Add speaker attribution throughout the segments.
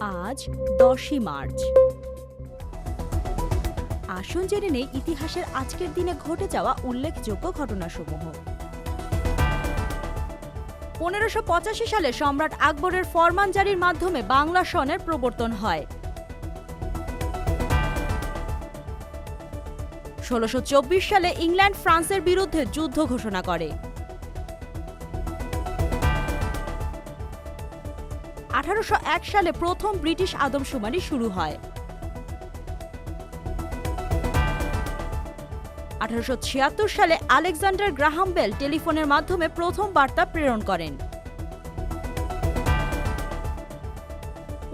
Speaker 1: আজ দশই মার্চ। আসুন জেনে নেই ইতিহাসের আজকের দিনে ঘটে যাওয়া উল্লেখযোগ্য ঘটনাসমূহ। পনেরোশো পঁচাশি সালে সম্রাট আকবরের ফরমান জারির মাধ্যমে বাংলা সনের প্রবর্তন হয়। ষোলোশো সালে ইংল্যান্ড ফ্রান্সের বিরুদ্ধে যুদ্ধ ঘোষণা করে। আঠারোশো এক সালে প্রথম ব্রিটিশ আদমশুমারি শুরু হয়। আঠারোশো ছিয়াত্তর সালে আলেকজান্ডার গ্রাহাম বেল টেলিফোনের মাধ্যমে প্রথম বার্তা প্রেরণ করেন।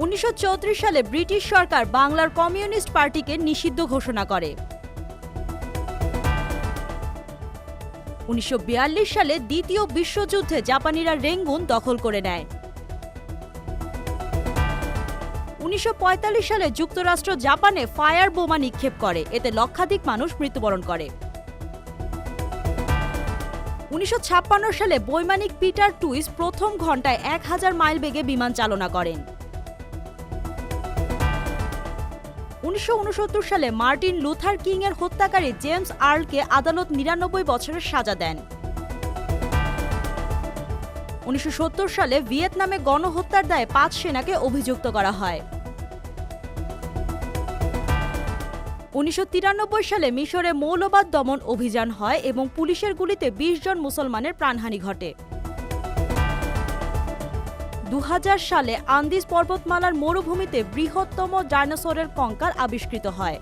Speaker 1: উনিশশো চৌত্রিশ সালে ব্রিটিশ সরকার বাংলার কমিউনিস্ট পার্টিকে নিষিদ্ধ ঘোষণা করে। উনিশশো বিয়াল্লিশ সালে দ্বিতীয় বিশ্বযুদ্ধে জাপানিরা রেঙ্গুন দখল করে নেয়। উনিশশো সালে যুক্তরাষ্ট্র জাপানে ফায়ার বোমা নিক্ষেপ করে। এতে লক্ষাধিক মানুষ মৃত্যুবরণ করে। উনিশশো ছাপ্পান্ন সালে বৈমানিক পিটার টুইস প্রথম ঘন্টায় এক হাজার মাইল বেগে বিমান চালনা করেন। উনিশশো উনসত্তর সালে মার্টিন লুথার কিং এর হত্যাকারী জেমস আর্লকে আদালত নিরানব্বই বছরের সাজা দেন। উনিশশো সত্তর সালে ভিয়েতনামে গণহত্যার দায়ে পাঁচ সেনাকে অভিযুক্ত করা হয়। উনিশশো তিরানব্বই সালে মিশরে মৌলবাদ দমন অভিযান হয় এবং পুলিশের গুলিতে ২০ জন মুসলমানের প্রাণহানি ঘটে। দু হাজার সালে আন্দিজ পর্বতমালার মরুভূমিতে বৃহত্তম ডাইনোসরের কঙ্কাল আবিষ্কৃত হয়।